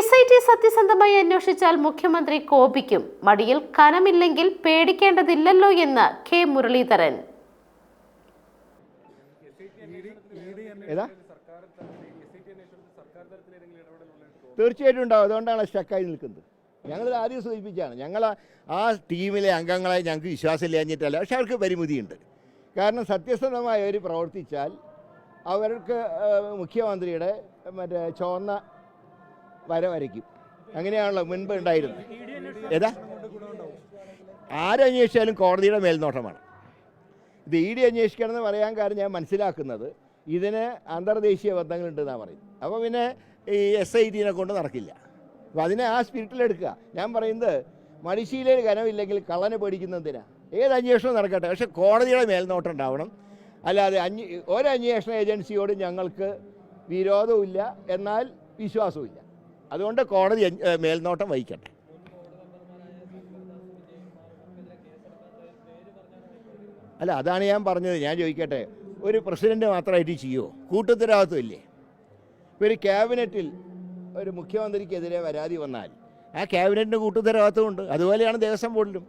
S I T സത്യസന്ധമായി അന്വേഷിച്ചാൽ മുഖ്യമന്ത്രി കോപിക്കും. മടിയിൽ കനമില്ലെങ്കിൽ പേടിക്കേണ്ടതില്ലല്ലോ എന്ന് കെ മുരളീധരൻ. തീർച്ചയായിട്ടും ഉണ്ടാവും. അതുകൊണ്ടാണ് സ്റ്റക്കായി നിൽക്കുന്നത്. ഞങ്ങൾ ആദ്യം സൂചിപ്പിച്ചാണ് ഞങ്ങൾ ആ ടീമിലെ അംഗങ്ങളെ ഞങ്ങൾക്ക് വിശ്വാസമില്ലാഞ്ഞിട്ടല്ല. പക്ഷെ അവർക്ക് പരിമിതിയുണ്ട്. കാരണം സത്യസന്ധമായി അവർ പ്രവർത്തിച്ചാൽ അവർക്ക് മുഖ്യമന്ത്രിയുടെ മറ്റേ ചുവന്ന വര വരയ്ക്കും. അങ്ങനെയാണല്ലോ മുൻപ് ഉണ്ടായിരുന്നത്. ഏതാ? ആരന്വേഷിച്ചാലും കോടതിയുടെ മേൽനോട്ടമാണ്. ഇത് ഇ ഡി അന്വേഷിക്കണം എന്ന് പറയാൻ കാര്യം ഞാൻ മനസ്സിലാക്കുന്നത് ഇതിന് അന്തർദേശീയ ബന്ധങ്ങളുണ്ടെന്നാണ് പറയും അപ്പോൾ പിന്നെ ഈ എസ് ഐ ടിനെ കൊണ്ട് നടക്കില്ല. അപ്പോൾ അതിനെ ആ സ്പിരിറ്റിലെടുക്കുക ഞാൻ പറയുന്നത് മടിശീലയിൽ കനവില്ലെങ്കിൽ കള്ളനെ പേടിക്കുന്നതിനാ ഏത് അന്വേഷണവും നടക്കട്ടെ. പക്ഷെ കോടതിയുടെ മേൽനോട്ടം ഉണ്ടാവണം. അല്ലാതെ അന്വേ ഒരു അന്വേഷണ ഏജൻസിയോട് ഞങ്ങൾക്ക് വിരോധവുമില്ല എന്നാൽ വിശ്വാസവുമില്ല. അതുകൊണ്ട് കോടതി മേൽനോട്ടം വഹിക്കട്ടെ. അല്ല അതാണ് ഞാൻ പറഞ്ഞത്. ഞാൻ ചോദിക്കട്ടെ ഒരു പ്രസിഡന്റ് മാത്രമായിട്ട് ചെയ്യുമോ ഇപ്പോൾ ഒരു ക്യാബിനറ്റിൽ ഒരു മുഖ്യമന്ത്രിക്കെതിരെ പരാതി വന്നാൽ ആ ക്യാബിനറ്റിന് കൂട്ടുത്തരവാദിത്വമുണ്ട്. അതുപോലെയാണ് ദേവസ്വം ബോർഡിലും.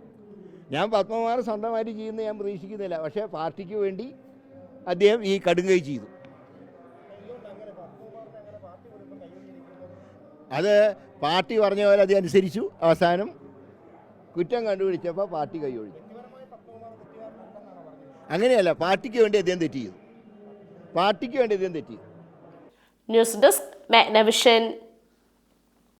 ഞാൻ പത്മകുമാർ സ്വന്തമായിട്ട് ചെയ്യുന്ന ഞാൻ പ്രതീക്ഷിക്കുന്നില്ല. പക്ഷേ പാർട്ടിക്ക് വേണ്ടി അദ്ദേഹം ഈ കടുങ്കൈ ചെയ്തു. അത് പാർട്ടി പറഞ്ഞ പോലെ അത് അനുസരിച്ചു. അവസാനം കുറ്റം കണ്ടുപിടിച്ചപ്പോൾ പാർട്ടി കൈയൊഴിച്ചു അങ്ങനെയല്ല പാർട്ടിക്ക് വേണ്ടി അദ്ദേഹം തെറ്റിയത് പാർട്ടിക്ക് വേണ്ടി അദ്ദേഹം തെറ്റി ന്യൂസ് ഡെസ്ക് മാഗ്നവിഷൻ.